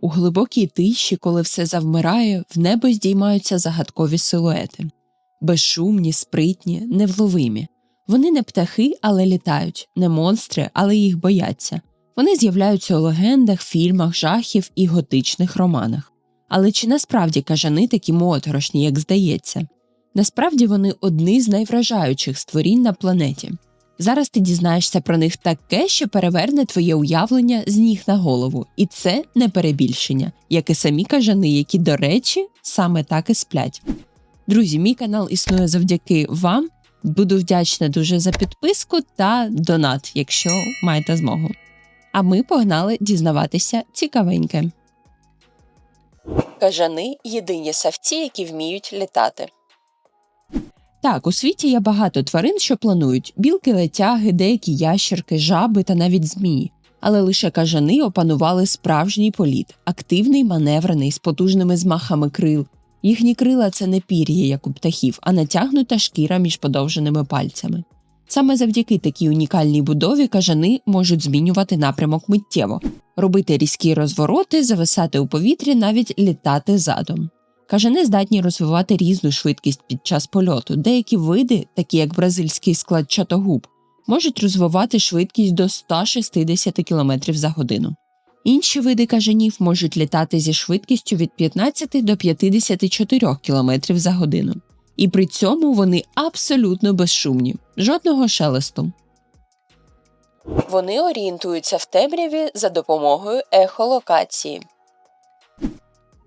У глибокій тиші, коли все завмирає, в небо здіймаються загадкові силуети безшумні, спритні, невловимі. Вони не птахи, але літають, не монстри, але їх бояться. Вони з'являються у легендах, фільмах, жахів і готичних романах. Але чи насправді кажани такі моторошні, як здається? Насправді вони одні з найвражаючих створінь на планеті. Зараз ти дізнаєшся про них таке, що переверне твоє уявлення з ніг на голову, і це не перебільшення, як і самі кажани, які, до речі, саме так і сплять. Друзі, мій канал існує завдяки вам. Буду вдячна дуже за підписку та донат, якщо маєте змогу. А ми погнали дізнаватися цікавеньке. Кажани єдині савці, які вміють літати. Так, у світі є багато тварин, що планують білки, летяги, деякі ящерки, жаби та навіть змії. Але лише кажани опанували справжній політ, активний, маневрений, з потужними змахами крил. Їхні крила це не пір'я, як у птахів, а натягнута шкіра між подовженими пальцями. Саме завдяки такій унікальній будові кажани можуть змінювати напрямок миттєво, робити різкі розвороти, зависати у повітрі, навіть літати задом. Кажани здатні розвивати різну швидкість під час польоту. Деякі види, такі як бразильський склад чатогуб, можуть розвивати швидкість до 160 км за годину. Інші види кажанів можуть літати зі швидкістю від 15 до 54 км за годину. І при цьому вони абсолютно безшумні, жодного шелесту. Вони орієнтуються в темряві за допомогою ехолокації.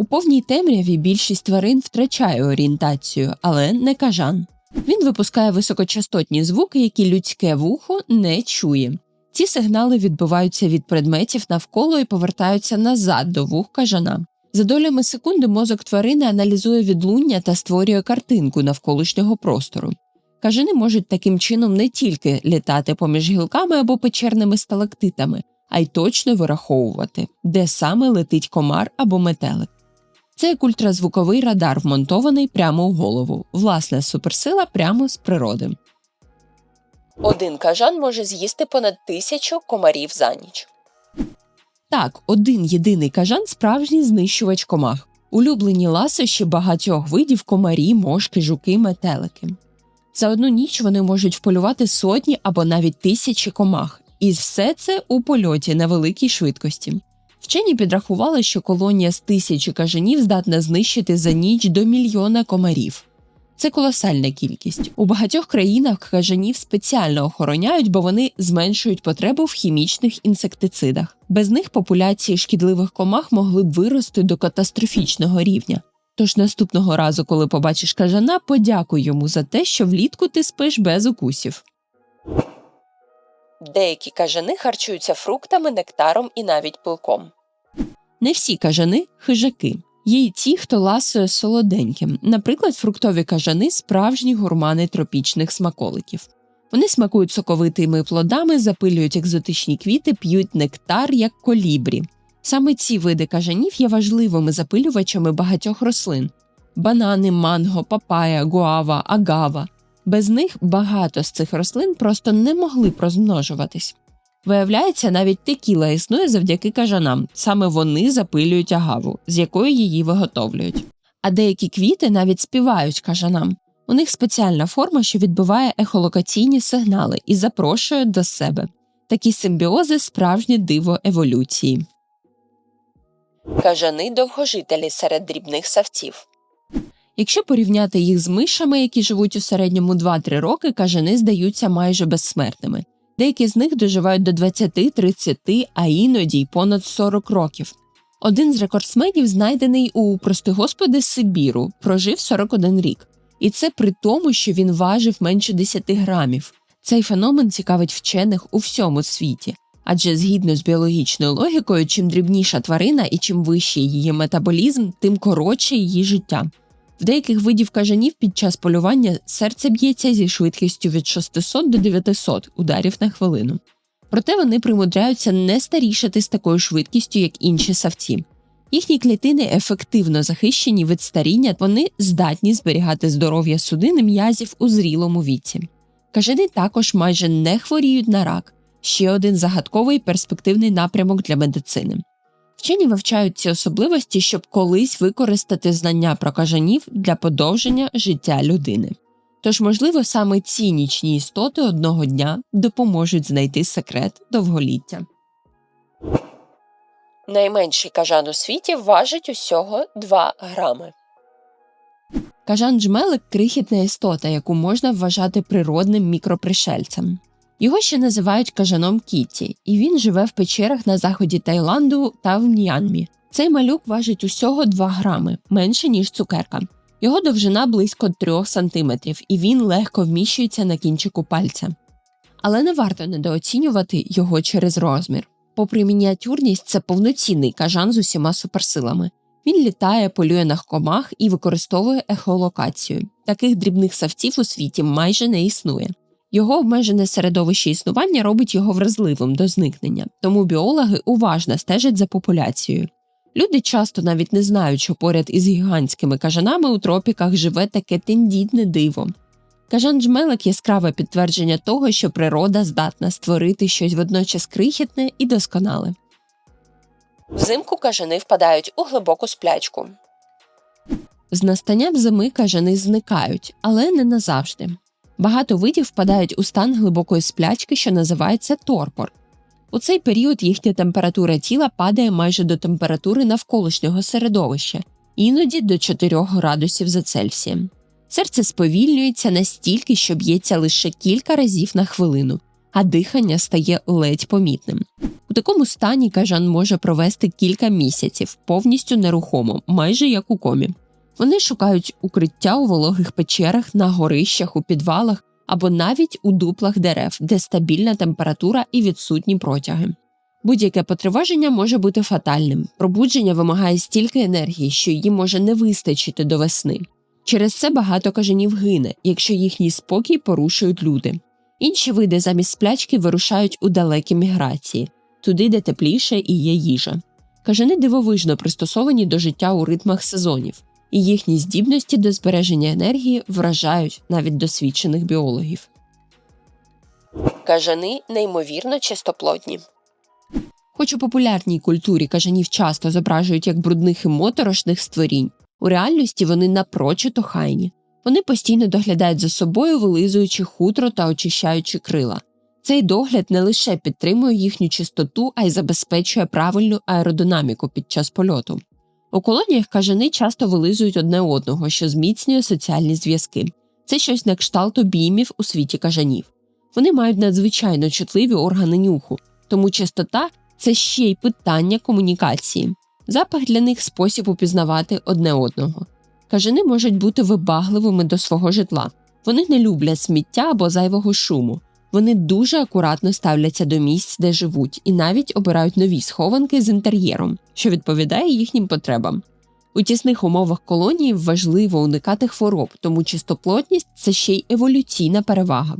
У повній темряві більшість тварин втрачає орієнтацію, але не кажан. Він випускає високочастотні звуки, які людське вухо не чує. Ці сигнали відбиваються від предметів навколо і повертаються назад до вух кажана. За долями секунди мозок тварини аналізує відлуння та створює картинку навколишнього простору. Кажани можуть таким чином не тільки літати поміж гілками або печерними сталактитами, а й точно вираховувати, де саме летить комар або метелик. Це як ультразвуковий радар, вмонтований прямо у голову, власна суперсила прямо з природи. Один кажан може з'їсти понад тисячу комарів за ніч. Так, один єдиний кажан справжній знищувач комах. Улюблені ласощі багатьох видів комарі, мошки, жуки, метелики. За одну ніч вони можуть вполювати сотні або навіть тисячі комах, і все це у польоті на великій швидкості. Вчені підрахували, що колонія з тисячі кажанів здатна знищити за ніч до мільйона комарів. Це колосальна кількість. У багатьох країнах кажанів спеціально охороняють, бо вони зменшують потребу в хімічних інсектицидах. Без них популяції шкідливих комах могли б вирости до катастрофічного рівня. Тож наступного разу, коли побачиш кажана, подякуй йому за те, що влітку ти спиш без укусів. Деякі кажани харчуються фруктами, нектаром і навіть пилком. Не всі кажани хижаки. Є й ті, хто ласує солоденьким. Наприклад, фруктові кажани справжні гурмани тропічних смаколиків. Вони смакують соковитими плодами, запилюють екзотичні квіти, п'ють нектар як колібрі. Саме ці види кажанів є важливими запилювачами багатьох рослин: банани, манго, папая, гуава, агава. Без них багато з цих рослин просто не могли б розмножуватись. Виявляється, навіть текіла існує завдяки кажанам, саме вони запилюють агаву, з якої її виготовлюють. А деякі квіти навіть співають кажанам. У них спеціальна форма, що відбиває ехолокаційні сигнали і запрошує до себе. Такі симбіози справжнє диво еволюції. Кажани довгожителі серед дрібних савців. Якщо порівняти їх з мишами, які живуть у середньому 2-3 роки, кажани здаються майже безсмертними. Деякі з них доживають до 20-30, а іноді й понад 40 років. Один з рекордсменів знайдений у прости господи Сибіру, прожив 41 рік. І це при тому, що він важив менше 10 грамів. Цей феномен цікавить вчених у всьому світі, адже згідно з біологічною логікою, чим дрібніша тварина і чим вищий її метаболізм, тим коротше її життя. В деяких видів кажанів під час полювання серце б'ється зі швидкістю від 600 до 900 ударів на хвилину. Проте вони примудряються не старішати з такою швидкістю, як інші савці. Їхні клітини ефективно захищені від старіння, вони здатні зберігати здоров'я судин і м'язів у зрілому віці. Кажани також майже не хворіють на рак ще один загадковий перспективний напрямок для медицини. Вчені вивчають ці особливості, щоб колись використати знання про кажанів для подовження життя людини. Тож, можливо, саме ці нічні істоти одного дня допоможуть знайти секрет довголіття. Найменший кажан у світі важить усього 2 грами. Кажан джмелик крихітна істота, яку можна вважати природним мікропришельцем. Його ще називають кажаном Кітті, і він живе в печерах на заході Таїланду та в М'янмі. Цей малюк важить усього 2 грами, менше ніж цукерка. Його довжина близько 3 см, і він легко вміщується на кінчику пальця. Але не варто недооцінювати його через розмір. Попри мініатюрність, це повноцінний кажан з усіма суперсилами. Він літає, полює на комах і використовує ехолокацію. Таких дрібних савців у світі майже не існує. Його обмежене середовище існування робить його вразливим до зникнення, тому біологи уважно стежать за популяцією. Люди часто навіть не знають, що поряд із гігантськими кажанами у тропіках живе таке тендітне диво. Кажан джмелик яскраве підтвердження того, що природа здатна створити щось водночас крихітне і досконале. Взимку кажани впадають у глибоку сплячку. З настанням зими кажани зникають, але не назавжди. Багато видів впадають у стан глибокої сплячки, що називається торпор. У цей період їхня температура тіла падає майже до температури навколишнього середовища, іноді до 4 градусів за Цельсієм. Серце сповільнюється настільки, що б'ється лише кілька разів на хвилину, а дихання стає ледь помітним. У такому стані кажан може провести кілька місяців, повністю нерухомо, майже як у комі. Вони шукають укриття у вологих печерах, на горищах, у підвалах або навіть у дуплах дерев, де стабільна температура і відсутні протяги. Будь-яке потривоження може бути фатальним. Пробудження вимагає стільки енергії, що її може не вистачити до весни. Через це багато кажанів гине, якщо їхній спокій порушують люди. Інші види замість сплячки вирушають у далекі міграції, туди, де тепліше і є їжа. Кажани дивовижно пристосовані до життя у ритмах сезонів, і їхні здібності до збереження енергії вражають навіть досвідчених біологів. Кажани неймовірно чистоплотні. Хоч у популярній культурі кажанів часто зображують як брудних і моторошних створінь, у реальності вони напрочуд охайні. Вони постійно доглядають за собою, вилизуючи хутро та очищаючи крила. Цей догляд не лише підтримує їхню чистоту, а й забезпечує правильну аеродинаміку під час польоту. У колоніях кажани часто вилизують одне одного, що зміцнює соціальні зв'язки. Це щось на кшталт обіймів у світі кажанів. Вони мають надзвичайно чутливі органи нюху, тому чистота це ще й питання комунікації. Запах для них спосіб упізнавати одне одного. Кажани можуть бути вибагливими до свого житла. Вони не люблять сміття або зайвого шуму. Вони дуже акуратно ставляться до місць, де живуть, і навіть обирають нові схованки з інтер'єром, що відповідає їхнім потребам. У тісних умовах колонії важливо уникати хвороб, тому чистоплотність це ще й еволюційна перевага.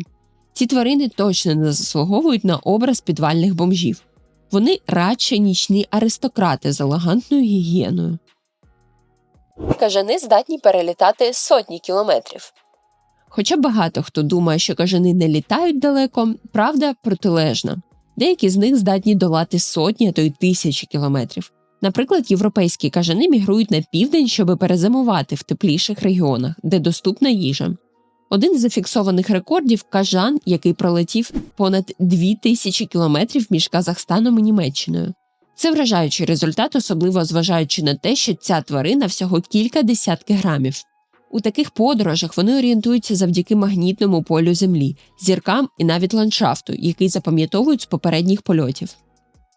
Ці тварини точно не заслуговують на образ підвальних бомжів. Вони радше нічні аристократи з елегантною гігієною. Кажани здатні перелітати сотні кілометрів. Хоча багато хто думає, що кажани не літають далеко, правда протилежна. Деякі з них здатні долати сотні, а то й тисячі кілометрів. Наприклад, європейські кажани мігрують на південь, щоб перезимувати в тепліших регіонах, де доступна їжа. Один з зафіксованих рекордів кажан, який пролетів понад 2000 кілометрів між Казахстаном і Німеччиною. Це вражаючий результат, особливо зважаючи на те, що ця тварина всього кілька десятки грамів. У таких подорожах вони орієнтуються завдяки магнітному полю Землі, зіркам і навіть ландшафту, який запам'ятовують з попередніх польотів.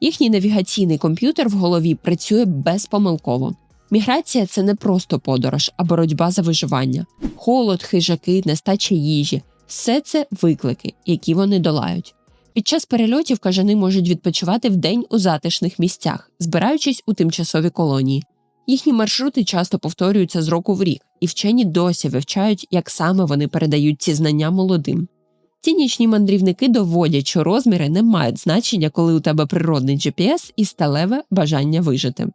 Їхній навігаційний комп'ютер в голові працює безпомилково. Міграція це не просто подорож, а боротьба за виживання. Холод, хижаки, нестача їжі все це виклики, які вони долають. Під час перельотів кажани можуть відпочивати вдень у затишних місцях, збираючись у тимчасові колонії. Їхні маршрути часто повторюються з року в рік, і вчені досі вивчають, як саме вони передають ці знання молодим. Ці нічні мандрівники доводять, що розміри не мають значення, коли у тебе природний GPS і сталеве бажання вижити.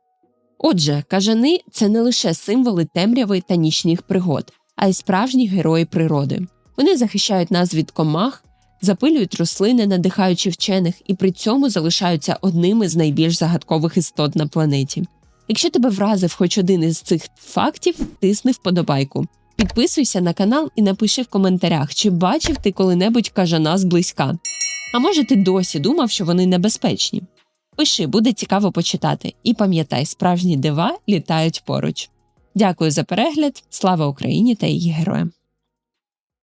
Отже, кажани це не лише символи темряви та нічних пригод, а й справжні герої природи. Вони захищають нас від комах, запилюють рослини, надихаючи вчених, і при цьому залишаються одними з найбільш загадкових істот на планеті. Якщо тебе вразив хоч один із цих фактів, тисни вподобайку. Підписуйся на канал і напиши в коментарях, чи бачив ти коли-небудь кажана зблизька. А може, ти досі думав, що вони небезпечні? Пиши, буде цікаво почитати. І пам'ятай, справжні дива літають поруч. Дякую за перегляд, слава Україні та її героям!